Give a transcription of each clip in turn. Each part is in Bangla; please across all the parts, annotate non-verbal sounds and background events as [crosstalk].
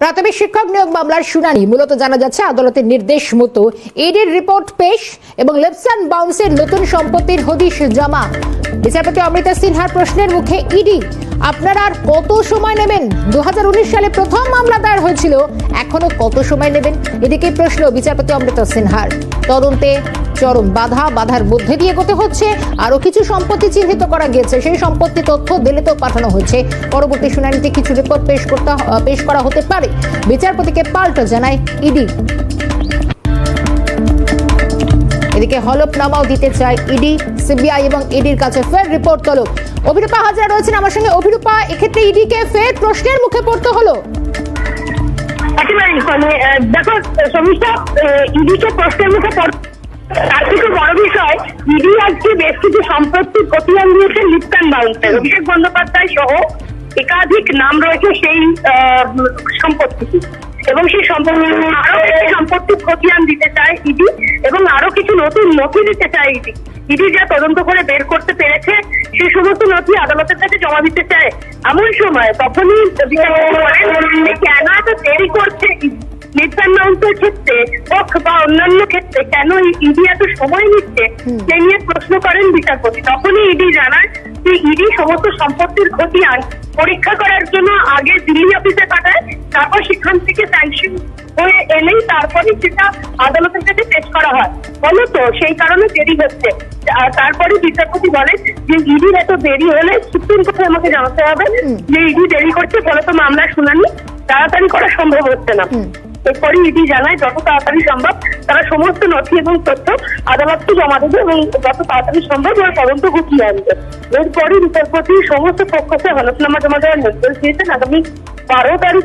প্রাথমিক শিক্ষক নিয়োগ মামলার শুনানি। মূলত জানা যাচ্ছে, আদালতের নির্দেশ মতো ইডির রিপোর্ট পেশ এবং লেপসান বাউন্সের নতুন সম্পত্তির হদিশ জমা। বিচারপতি অমৃতা সিনহার প্রশ্নের মুখে ইডি আপনারা আর কত সময় নেবেন? দুহাজার উনিশ সালে প্রথম মামলা দায়ের হয়েছিল, এখনও কত সময় নেবেন? এদিকে প্রশ্ন বিচারপতি অমৃতা সিনহার। তদন্তে চরম বাধা, বাধার মধ্যে দিয়ে এগোতে হচ্ছে, আরও কিছু সম্পত্তি চিহ্নিত করা গিয়েছে। সেই সম্পত্তি তথ্য দিল্লিতেও পাঠানো হয়েছে। পরবর্তী শুনানিতে কিছু রিপোর্ট পেশ করতে পেশ করা হতে পারে। বিচারপতিকে পাল্টা জানায় ইডি। এদিকে হলফনামাও দিতে চায় ইডি সিবিআই এবং ইডির কাছে ফের রিপোর্ট তলব। অভিরূপা হাজরা রয়েছেন আমার সঙ্গে। অভিরূপা এক্ষেত্রে ইডিকে ফের প্রশ্নের মুখে পড়তে হলো। একেবারে মানে দেখো সমীক্ষা ইডিকে প্রশ্নের মুখে তার থেকে বড় বিষয় ইডি আজকে বেশ কিছু সম্পত্তি খতিয়ান দিয়েছে লিপ্টান বাউন্সের। অভিষেক বন্দ্যোপাধ্যায় সহ একাধিক নাম রয়েছে সেই আহ, সম্পত্তিটি এবং সেই সম্পত্তি আরও একটি সম্পত্তি খতিয়ান দিতে চায় ইডি এবং আরও কিছু নতুন নথি দিতে চায় ইডি। ইডি যা তদন্ত করে বের করতে পেরেছে সেই সমস্ত নথি আদালতের কাছে জমা দিতে চায়। এমন সময় তখনই বিচারপতি কেন এত দেরি করছে নির্বাচন মাউন্টের ক্ষেত্রে হোক বা অন্যান্য ক্ষেত্রে কেন ইডি এত সময় নিচ্ছে? সে নিয়ে প্রশ্ন করেন বিচারপতি। তখনই ইডি জানায় যে ইডি সমস্ত সম্পত্তির খতিয়ান পরীক্ষা করার জন্য আগে দিল্লি অফিসে পাঠায়, তারপর সেখান থেকে স্যাংশন হয়ে এলেই তারপরে সেটা আদালতের কাছে পেশ করা হয়। ফলত সেই কারণে দেরি হচ্ছে। তারপরে বিচারপতি বলেন যে ইডির এত দেরি হলে সুপ্রিম কোর্টে আমাকে জানাতে হবে যে ইডি দেরি করছে ফলত মামলার শুনানি তাড়াতাড়ি করা সম্ভব হচ্ছে না। এরপরে ইডি জানায় যত তাড়াতাড়ি সম্ভব, তারা সমস্ত নথি এবং তথ্য আদালতকে জমা দেবে এবং যত তাড়াতাড়ি সম্ভব ওরা তদন্ত গুছিয়ে আনবে। এরপরে বিচারপতি সমস্ত পক্ষকে হলফনামা জমা দেওয়ার নির্দেশ দিয়েছেন। আগামী বারো তারিখ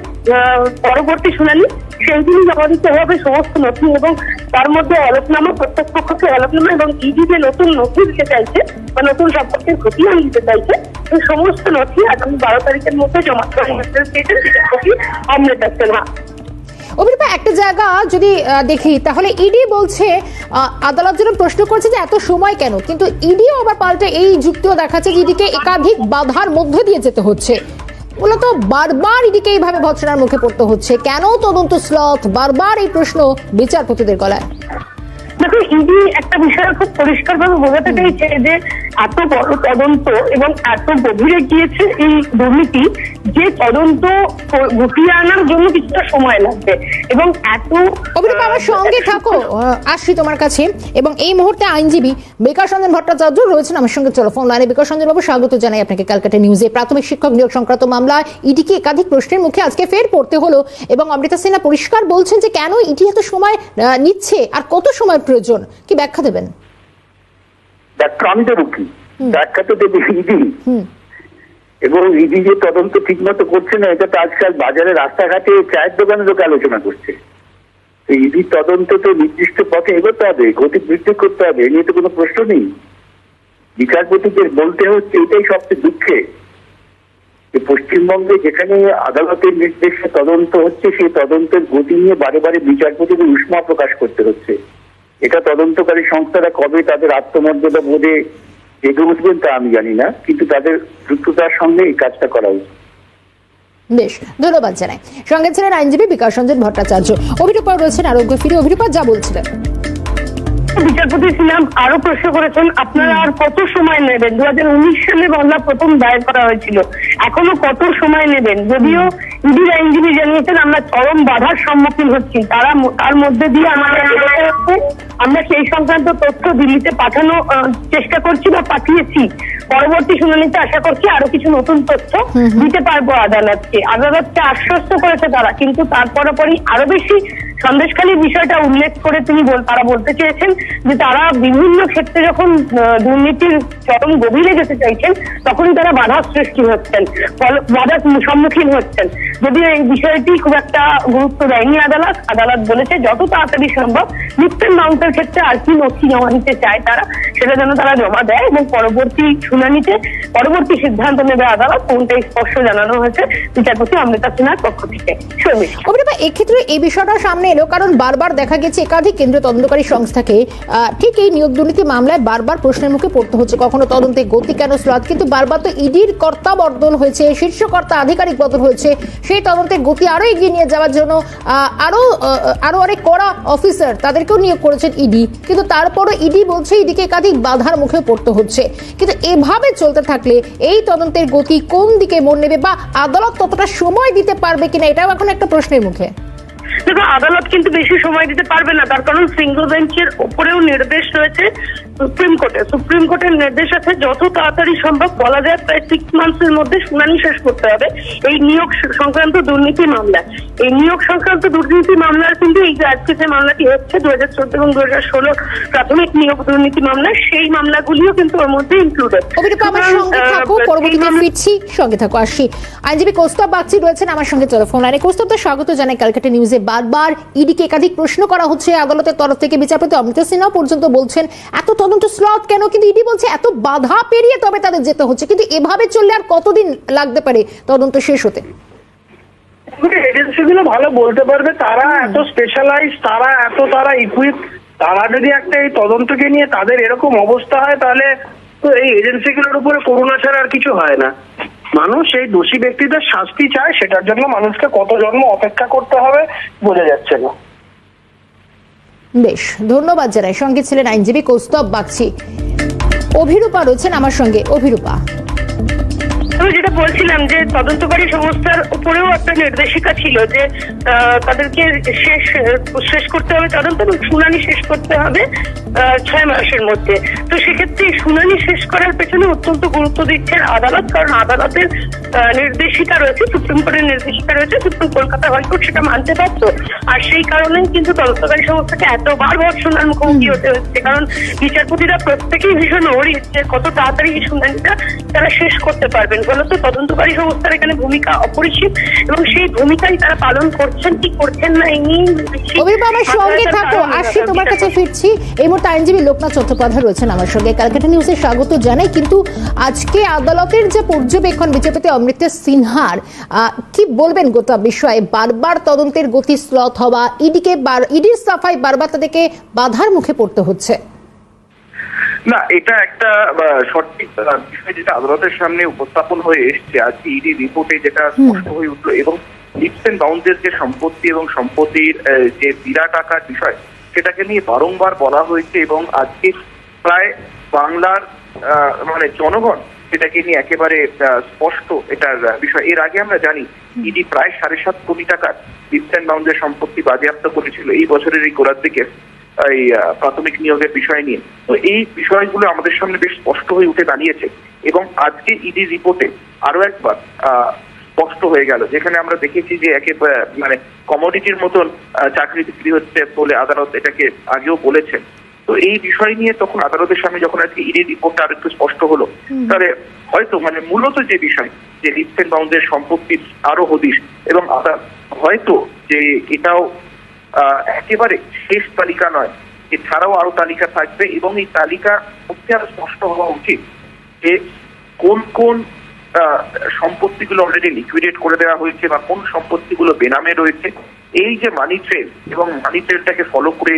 পরবর্তী শুনানি, সেই দিনই জমা দিতে হবে সমস্ত নথি এবং তার মধ্যে হলফনামা, প্রত্যেক পক্ষকে হলফনামা এবং ইডি যে নতুন নথি দিতে চাইছে বা নতুন সম্পর্কের খতিয়ান দিতে চাইছে, সেই সমস্ত নথি আগামী বারো তারিখের মধ্যে জমা দেওয়ার নির্দেশ দিয়েছেন বিচারপতি অমৃতা সিনহা। অভিরূপা একটা জায়গা যদি দেখি, তাহলে ইডি বলছে আদালত যেন প্রশ্ন করছে যে এত সময় কেন? কিন্তু ইডিও আবার পাল্টে এই যুক্তিও দেখাচ্ছে ইডিকে একাধিক বাধার মধ্যে দিয়ে যেতে হচ্ছে। মূলত বারবার ইডিকে এইভাবে ভৎসনার মুখে পড়তে হচ্ছে। কেন তদন্ত স্লথ? বারবার এই প্রশ্ন বিচারপতিদের গলায়। দেখো ইডি একটা বিষয় খুব পরিষ্কার ভাবে বোঝাতে চাইছে যে এত বড় তদন্ত এবং এত গভীরে গিয়েছে এই দুর্নীতি যে তদন্ত গুটিয়ে আনার জন্য কিছুটা সময় লাগবে। এবং এত অভিরূপা আমার সঙ্গে থাকো। [laughs] আসছি তোমার কাছে। এবং এই মুহূর্তে আইনজীবী বিকাশ রঞ্জন ভট্টাচার্য রয়েছেন আমার সঙ্গে। চলো ফোন লাইনে বিকাশ রঞ্জন বাবু স্বাগত জানাই আপনাকে ক্যালকাটা নিউজে। প্রাথমিক শিক্ষক নিয়োগ সংক্রান্ত মামলায় ইডিকে একাধিক প্রশ্নের মুখে আজকে ফের পড়তে হলো। এবং অমৃতা সিনহা পরিষ্কার বলছেন যে কেন ইডি এত সময় নিচ্ছে আর কত সময় প্রয়োজন? কি ব্যাখ্যা দেবেন? ব্যাখ্যা তো দেবে ইডি। এবং ইডি যে তদন্ত ঠিক মতো করছে না এটা তো আজকাল বাজারে রাস্তাঘাটে চায়ের দোকানে লোক আলোচনা করছে। তো তদন্ত তো নির্দিষ্ট পথে এগোতে হবে গতি বৃদ্ধি করতে হবে এ নিয়ে তো কোনো প্রশ্ন নেই। বিচারপতিদের বলতে হচ্ছে এটাই সবচেয়ে দুঃখে। যে পশ্চিমবঙ্গে যেখানে আদালতের নির্দেশে তদন্ত হচ্ছে সেই তদন্তের গতি নিয়ে বারে বারে বিচারপতিদের উষ্মা প্রকাশ করতে হচ্ছে। এটা তদন্তকারী সংস্থারা কবে তাদের আত্মমর্যাদা বোধে জেগে উঠবেন তা আমি জানি না কিন্তু তাদের দ্রুততার সঙ্গে এই কাজটা করা উচিত। বেশ ধন্যবাদ জানাই। সঙ্গে ছিলেন আইনজীবী বিকাশ রঞ্জন ভট্টাচার্য। অভিরূপা রয়েছেন আরোগ্য ফিরে। অভিরূপা যা বলছিলেন। বিচারপতি ছিলাম আরও প্রশ্ন করেছেন আপনারা আর কত সময় নেবেন? দু হাজার উনিশ সালে মামলা প্রথম দায়ের করা হয়েছিল। এখনও কত সময় নেবেন? যদিও ইডির আইনজীবী জানিয়েছেন আমরা চরম বাধার সম্মুখীন হচ্ছি। তারা তার মধ্যে দিয়ে আমাদের আমরা সেই সংক্রান্ত তথ্য দিল্লিতে পাঠানো চেষ্টা করছি বা পাঠিয়েছি। পরবর্তী শুনানিতে আশা করছি আরও কিছু নতুন তথ্য দিতে পারব আদালতকে। আদালতকে আশ্বস্ত করেছে তারা কিন্তু তারপরে পরই আরও বেশি সন্দেশখালী বিষয়টা উল্লেখ করে তিনি তারা বলতে চেয়েছেন যে তারা বিভিন্ন ক্ষেত্রে যখন দুর্নীতির চরম গভীরে যেতে চাইছেন তখনই তারা বাধার সৃষ্টি হচ্ছেন বাধার সম্মুখীন হচ্ছেন। যদিও এই বিষয়টি খুব একটা গুরুত্ব দেয়নি আদালত। আদালত বলেছে, যত তাড়াতাড়ি সম্ভব লিপ্টন মাউন্টের ক্ষেত্রে আর কি নথি জমা দিতে চায় তারা, সেটা যেন তারা জমা দেয় এবং পরবর্তী শুনানিতে পরবর্তী সিদ্ধান্ত নেবে আদালত, কোনটাই স্পষ্ট জানানো হয়েছে বিচারপতি অমৃতা সিনহার পক্ষ থেকে। এক্ষেত্রে এই বিষয়টা সামনে এলো, কারণ বারবার দেখা গেছে একাধিক কেন্দ্রীয় তদন্তকারী সংস্থাকে ঠিক এই নিয়োগ দুর্নীতি মামলায় বারবার প্রশ্নের মুখে পড়তে হচ্ছে। কখনো তদন্তে গতি কেন স্লট কিন্তু বারবার তো ইডির কর্তা বদল হয়েছে, শীর্ষ কর্তা আধিকারিক বদল হয়েছে। সেই তদন্তের গতি আরও এগিয়ে নিয়ে যাওয়ার জন্য আরও আরও অনেক কড়া অফিসার তাদেরকেও নিয়োগ করেছেন ইডি। কিন্তু তারপরও ইডি বলছে ইডিকে একাধিক বাধার মুখে পড়তে হচ্ছে। কিন্তু এভাবে চলতে থাকলে এই তদন্তের গতি কোন দিকে মন নেবে বা আদালত ততটা সময় দিতে পারবে কিনা, এটাও এখন একটা প্রশ্নের মুখে। দেখো আদালত কিন্তু বেশি সময় দিতে পারবে না। তার কারণ সিঙ্গল বেঞ্চের উপরেও নির্দেশ রয়েছে সুপ্রিম কোর্টে। সুপ্রিম কোর্টের নির্দেশ আছে যত তাড়াতাড়ি সম্ভব বলা যায় প্রায় সিক্স মান্থসের মধ্যে শুনানি শেষ করতে হবে। এই নিয়োগ সংক্রান্ত দুর্নীতি মামলা। এই নিয়োগ সংক্রান্ত দুর্নীতি মামলার কিন্তু এই যে আজকে যে মামলাটি হচ্ছে দু হাজার চোদ্দ এবং দু হাজার ষোলো প্রাথমিক নিয়োগ দুর্নীতি মামলা সেই মামলাগুলিও কিন্তু ওর মধ্যে ইনক্লুডেড পরবর্তীতে ফিরছি। সঙ্গে থাকো আসছি আইনজীবী কৌস্তব বাগচি রয়েছেন আমার সঙ্গে টেলিফোন লাইনে কৌস্তব তো স্বাগত জানাই ক্যালকাটা নিউজে। বারবার ইডিকে একাধিক প্রশ্ন করা হচ্ছে। আদালতের তরফ থেকে বিচারপতি অমৃতা সিনহা পর্যন্ত বলছেন, এত তদন্ত স্লট কেন? কিন্তু ইডি বলছে এত বাধা পেরিয়ে তবে তাদের যেতে হচ্ছে। কিন্তু এভাবে চললে আর কতদিন লাগতে পারে তদন্ত শেষ হতে? এজেন্সিগুলো ভালো বলতে পারবে, তারা এত স্পেশালাইজ তারা এত তারা ইকুইপ তারা যদি একটা এই তদন্তকে নিয়ে তাদের এরকম অবস্থা হয়, তাহলে তো এই এজেন্সিগুলোর উপরে করুণা ছাড়া আর কিছু হয় না। মানুষ, এই দোষী ব্যক্তিদের শাস্তি চায়, সেটার জন্য মানুষকে কত জন্ম অপেক্ষা করতে হবে, বোঝা যাচ্ছে না। বেশ, ধন্যবাদ জানাই। সঙ্গে ছিলেন আইনজীবী কৌস্তব বাগচি। অভিরূপা রয়েছেন আমার সঙ্গে। অভিরূপা। যেটা বলছিলাম যে তদন্তকারী সংস্থার উপরেও একটা নির্দেশিকা ছিল যে তাদেরকে শেষ শেষ করতে হবে তদন্ত এবং শুনানি শেষ করতে হবে ছয় মাসের মধ্যে। তো সেক্ষেত্রে শুনানি শেষ করার পেছনে অত্যন্ত গুরুত্ব দিচ্ছেন আদালত, কারণ আদালতের নির্দেশিকা রয়েছে, সুপ্রিম কোর্টের নির্দেশিকা রয়েছে, সুপ্রিম কলকাতা হাইকোর্ট সেটা মানতে পারতো আর সেই কারণেই কিন্তু তদন্তকারী সংস্থাকে এতবার ভর্সনার মুখোমুখি হতে হচ্ছে, কারণ বিচারপতিরা প্রত্যেকেই ভীষণ অরিত যে কত তাড়াতাড়ি এই শুনানিটা তারা শেষ করতে পারবেন। ফলত তদন্তকারী সংস্থার এখানে ভূমিকা অপরিসীম এবং সেই ভূমিকাই তারা পালন করছেন কি করছেন না এই আমার সঙ্গে থাকো আসছি তোমার কাছে ফিরছি। এই মুহূর্তে আইনজীবী লোকনাথ চট্টোপাধ্যায় রয়েছেন আমার সঙ্গে। ক্যালকাটা নিউজে স্বাগত জানাই কিন্তু আজকে আদালতের যে পর্যবেক্ষণ বিচারপতি অমৃতা সিনহার আহ, কি বলবেন গোটা বিষয়ে? বারবার তদন্তের গতি স্লথ হওয়া ইডিকে ইডির সাফাই বারবার তাদেরকে বাধার মুখে পড়তে হচ্ছে। না এটা একটা সঠিক বিষয় যেটা আদালতের সামনে উপস্থাপন হয়ে এসছে। আজকে ইডি রিপোর্টে যেটা স্পষ্ট হয়ে উঠল এবং লিপস এন্ড বাউন্ডের যে সম্পত্তি এবং সম্পত্তির যে বিরাট আকার বিষয় সেটাকে নিয়ে বারংবার বলা হয়েছে এবং আজকে প্রায় বাংলার আহ, মানে জনগণ সেটাকে নিয়ে একেবারে আহ, স্পষ্ট এটার বিষয়। এর আগে আমরা জানি ইডি প্রায় সাড়ে সাত কোটি টাকার লিপস এন্ড বাউন্ডের সম্পত্তি বাজেয়াপ্ত করেছিল। এই বছরের এই গোড়ার দিকে এই প্রাথমিক নিয়োগের বিষয় নিয়ে। তো এই বিষয়গুলো আমাদের সামনে বেশ স্পষ্ট হয়ে উঠে দাঁড়িয়েছে এবং আজকে ইডি রিপোর্টে আরও একবার স্পষ্ট হয়ে গেল। যেখানে আমরা দেখেছি যে একে মানে কমোডিটির মতন চাকরি বিক্রি হচ্ছে বলে আদালত এটাকে আগেও বলেছেন তো এই বিষয় নিয়ে তখন আদালতের সামনে যখন আজকে ইডি রিপোর্টটা আরেকটু স্পষ্ট হলো তাহলে হয়তো মানে মূলত যে বিষয় যে লিপস এন্ড বাউন্ডের সম্পত্তির আরও হদিশ এবং হয়তো যে এটাও একেবারে শেষ তালিকা নয়। এছাড়াও আরও তালিকা থাকবে এবং এই তালিকার মধ্যে আরও স্পষ্ট হওয়া উচিত যে কোন কোন সম্পত্তিগুলো অলরেডি লিকুইডেট করে দেওয়া হয়েছে বা কোন সম্পত্তিগুলো বেনামে রয়েছে। এই যে মানি ট্রেল এবং মানি ট্রেলটাকে ফলো করে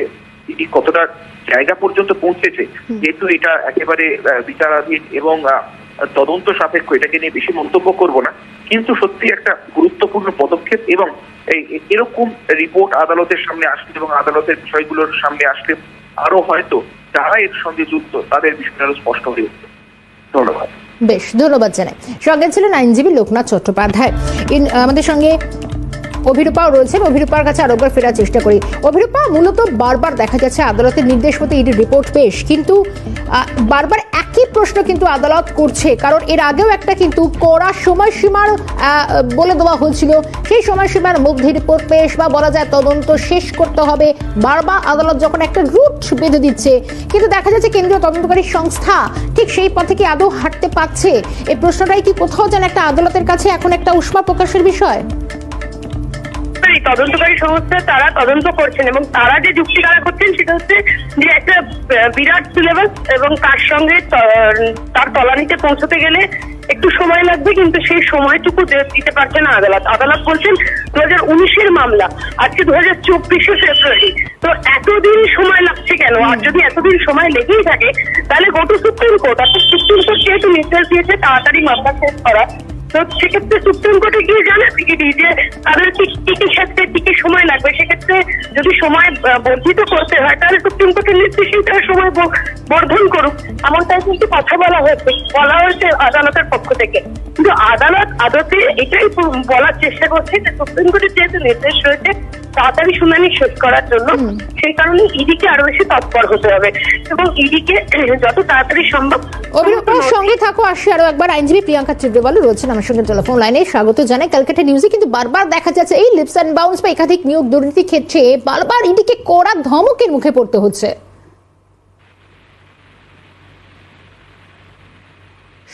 এটি কতটা জায়গা পর্যন্ত পৌঁছেছে যেহেতু এটা একেবারে বিচারাধীন এবং তদন্ত সাপেক্ষ এটাকে নিয়ে বেশি মন্তব্য করব না। কিন্তু সত্যি একটা গুরুত্বপূর্ণ পদক্ষেপ এবং এরকম রিপোর্ট আদালতের সামনে আসলে এবং আদালতের বিষয়গুলোর সামনে আসলে আরও হয়তো যারা এর সঙ্গে যুক্ত, তাদের বিষয়টা আরও স্পষ্ট হয়ে উঠবে। ধন্যবাদ। বেশ, ধন্যবাদ জানাই। সঙ্গে ছিলেন আইনজীবী লোকনাথ চট্টোপাধ্যায়। আমাদের সঙ্গে অভিরূপাও রয়েছেন অভিরূপার কাছে আরেকবার ফেরার চেষ্টা করি। অভিরূপা, মূলত বারবার দেখা যাচ্ছে আদালতের নির্দেশ মতো ইডির রিপোর্ট পেশ। কিন্তু বারবার একই প্রশ্ন কিন্তু আদালত করছে। কারণ এর আগেও একটা কিন্তু কড়া সময়সীমার বলে দেওয়া হয়েছিল। সেই সময়সীমার মধ্যে রিপোর্ট পেশ বা বলা যায় তদন্ত শেষ করতে হবে। বারবার আদালত যখন একটা রুট বেঁধে দিচ্ছে, কিন্তু দেখা যাচ্ছে কেন্দ্রীয় তদন্তকারী সংস্থা ঠিক সেই পথে কি আদৌ হাঁটতে পারছে? এই প্রশ্নটাই কি কোথাও যেন একটা আদালতের কাছে এখন একটা উষ্মা প্রকাশের বিষয়? এই তদন্তকারী সংস্থা তারা তদন্ত করছেন এবং তারা যে যুক্তি তারা করছেন সেটা হচ্ছে যে একটা বিরাট সিলেবাস এবং তার সঙ্গে তার তলানিতে পৌঁছতে গেলে একটু সময় লাগবে, কিন্তু সেই সময়টুকু দিতে পারছে না আদালত। আদালত বলছেন দু হাজার উনিশের মামলা, আজকে দু হাজার চব্বিশে ফেব্রুয়ারি। তো এতদিন সময় লাগছে কেন? আর যদি এতদিন সময় লেগেই থাকে, তাহলে গোটু সুপ্রিম কোর্ট, অর্থাৎ সুপ্রিম কোর্ট যেহেতু নির্দেশ দিয়েছে, তাড়াতাড়ি মামলা শেষ করা তো সেক্ষেত্রে সুপ্রিম কোর্টে গিয়ে যে তাদের কি কি কি ক্ষেত্রে কি কি সময় লাগবে। সেক্ষেত্রে যদি সময় বর্ধিত করতে হয় তাহলে সুপ্রিম কোর্টের নির্দেশেই তারা সময় বর্ধন করুক। এমনটাই কিন্তু কথা বলা হয়েছে। বলা হয়েছে আদালতের পক্ষ থেকে। কিন্তু আদালত আদতে এটাই বলার চেষ্টা করছে যে সুপ্রিম কোর্টের যেহেতু নির্দেশ রয়েছে তাড়াতাড়ি শুনানি শেষ করার জন্য সেই কারণে ইডিকে আরও বেশি তৎপর হতে হবে। এবং ইডিকে [clears throat] যত তাড়াতাড়ি সম্ভব অভিরূপার সঙ্গে থাকো আসি আরও একবার। আইনজীবী প্রিয়াঙ্কা চিদ্রবালু রয়েছেন আমার সঙ্গে টেলিফোন লাইনে স্বাগত জানাই। ক্যালকাটা নিউজে কিন্তু বারবার দেখা যাচ্ছে এই লিপস অ্যান্ড বাউন্স বা একাধিক নিয়োগ দুর্নীতি ক্ষেত্রে বারবার ইডিকে কড়া ধমকের মুখে পড়তে হচ্ছে।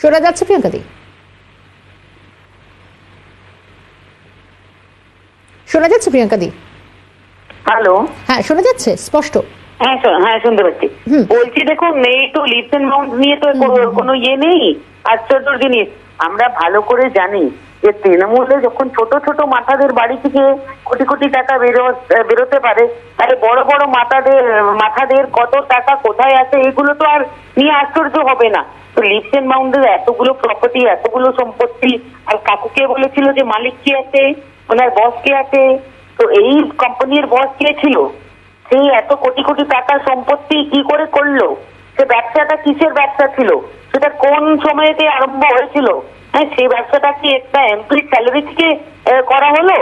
শোনা যাচ্ছে প্রিয়াঙ্কা দি? শোনা যাচ্ছে হ্যালো হ্যাঁ শোনা যাচ্ছে? স্পষ্ট? হ্যাঁ হ্যাঁ শুনতে পাচ্ছি। বলছি দেখুন এই তো লিপস এন্ড বাউন্স নিয়ে তো কোনো- কোনো ইয়ে নেই। আশ্চর্য জিনিস। আমরা ভালো করে জানি যে তৃণমূলে যখন ছোট ছোট মাথাদের বাড়ি থেকে কোটি কোটি টাকা বেরো- বেরোতে পারে, তাহলে বড় বড় মাথাদের মাথাদের কত টাকা কোথায় আছে এগুলো তো আর নিয়ে আশ্চর্য হবে না। তো লিপস এন্ড বাউন্ডের এতগুলো প্রপার্টি এতগুলো সম্পত্তি, আর কাকুকে বলেছিল যে মালিক কে আছে, ওনার বস কে আছে, তো এই কোম্পানির বস কে ছিল? সেই এত কোটি কোটি টাকার সম্পত্তি কি করে করল? সে ব্যবসাটা কিসের ব্যবসা ছিল? সেটা কোন সময়তে আরম্ভ হয়েছিল? হ্যাঁ সেই ব্যবসাটা কি একটা এমপ্লির স্যালারি থেকে করা হলো?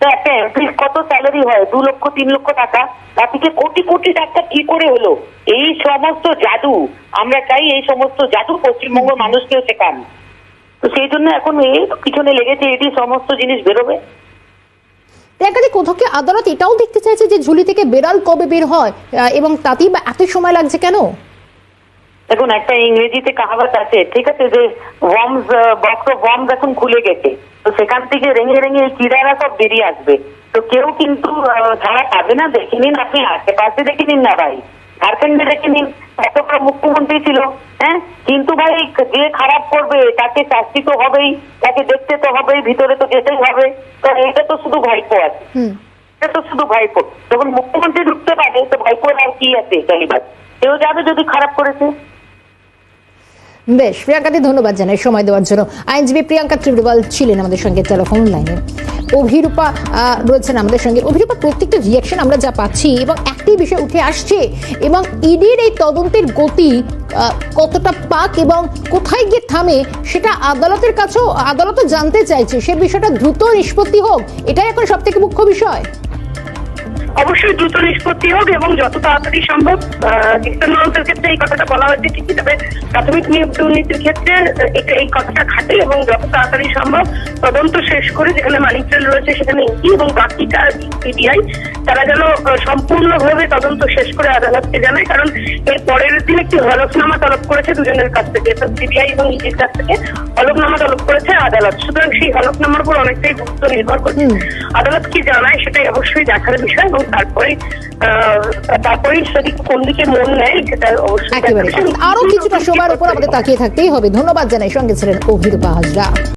তো একটা এমপ্লির কত স্যালারি হয়? দু লক্ষ, তিন লক্ষ টাকা? তার থেকে কোটি কোটি টাকা কি করে হলো? এই সমস্ত জাদু, আমরা চাই এই সমস্ত জাদু পশ্চিমবঙ্গ মানুষকেও শেখান। তো সেই জন্য এখন এই পিছনে লেগেছে, এটি সমস্ত জিনিস বেরোবে। প্রিয়াঙ্কাদি কোথাও আদালত এটাও দেখতে চাইছে যে ঝুলি থেকে বেড়াল কবে বের হয়? এবং তাতেই বা এত সময় লাগছে কেন? দেখুন একটা ইংরেজিতে কাহাবাত আছে ঠিক আছে যে ওয়ার্মস বক্স অফ ওয়ার্মস এখন খুলে গেছে। তো সেখান থেকে রেঙে রেঙে এই কিড়ারা সব বেরিয়ে আসবে। তো কেউ কিন্তু ছাড়া পাবে না দেখে নিন আপনি আশেপাশে দেখে নিন না ভাই। ঝাড়খণ্ডে দেখে নিন এত বড় মুখ্যমন্ত্রী ছিল হ্যাঁ? কিন্তু ভাই যে খারাপ করবে? তাকে শাস্তি তো হবেই তাকে দেখতে তো হবেই ভিতরে তো যেতেই হবে। তো এটা তো শুধু ভাইপো আছে। এটা তো শুধু ভাইপো। যখন মুখ্যমন্ত্রী ঢুকতে পারে তো ভাইপোর আর কি আছে কালিবাদ কেউ যাবে যদি খারাপ করেছে? বেশ প্রিয়াঙ্কাদি ধন্যবাদ জানাই সময় দেওয়ার জন্য। আইনজীবী প্রিয়াঙ্কা ত্রিবেল ছিলেন আমাদের সঙ্গে টেলিফোন লাইনে অভিরূপা রয়েছেন আমাদের সঙ্গে। অভিরূপা, প্রত্যেকটা রিয়াকশন আমরা যা পাচ্ছি এবং একটি বিষয় উঠে আসছে এবং ইডির এই তদন্তের গতি কতটা পাক এবং কোথায় গিয়ে থামে সেটা আদালতের কাছেও, আদালতও জানতে চাইছে। সে বিষয়টা দ্রুত নিষ্পত্তি হোক, এটাই এখন সব থেকে মুখ্য বিষয়। অবশ্যই দ্রুত নিষ্পত্তি হোক এবং যত তাড়াতাড়ি সম্ভব ডিজিটাল ক্ষেত্রে এই কথাটা বলা হয়েছে ঠিকই তবে প্রাথমিক দুর্নীতির ক্ষেত্রে এই কথাটা খাটে এবং যত তাড়াতাড়ি সম্ভব তদন্ত শেষ করে যেখানে মানিক ট্রেল রয়েছে সেখানে ইডি এবং বাকিটা সিবিআই তারা যেন সম্পূর্ণভাবে তদন্ত শেষ করে আদালতকে জানায়। কারণ এর পরের দিন একটি হলফনামা তলব করেছে দুজনের কাছ থেকে সিবিআই এবং ইডির কাছ থেকে হলফনামা তলব করেছে আদালত। সুতরাং সেই হলফনামার উপর অনেকটাই গুরুত্ব নির্ভর করছে। আদালত কি জানায় সেটাই অবশ্যই দেখার বিষয় এবং তারপরে তারপরে সেদিক কোন দিকে মন নেয় সেটা অবশ্যই একেবারে। আরও কিছুটা সময়ের উপর আমাদের তাকিয়ে থাকতেই হবে। ধন্যবাদ জানাই সঙ্গে ছিলেন অভিরূপা হাজরা।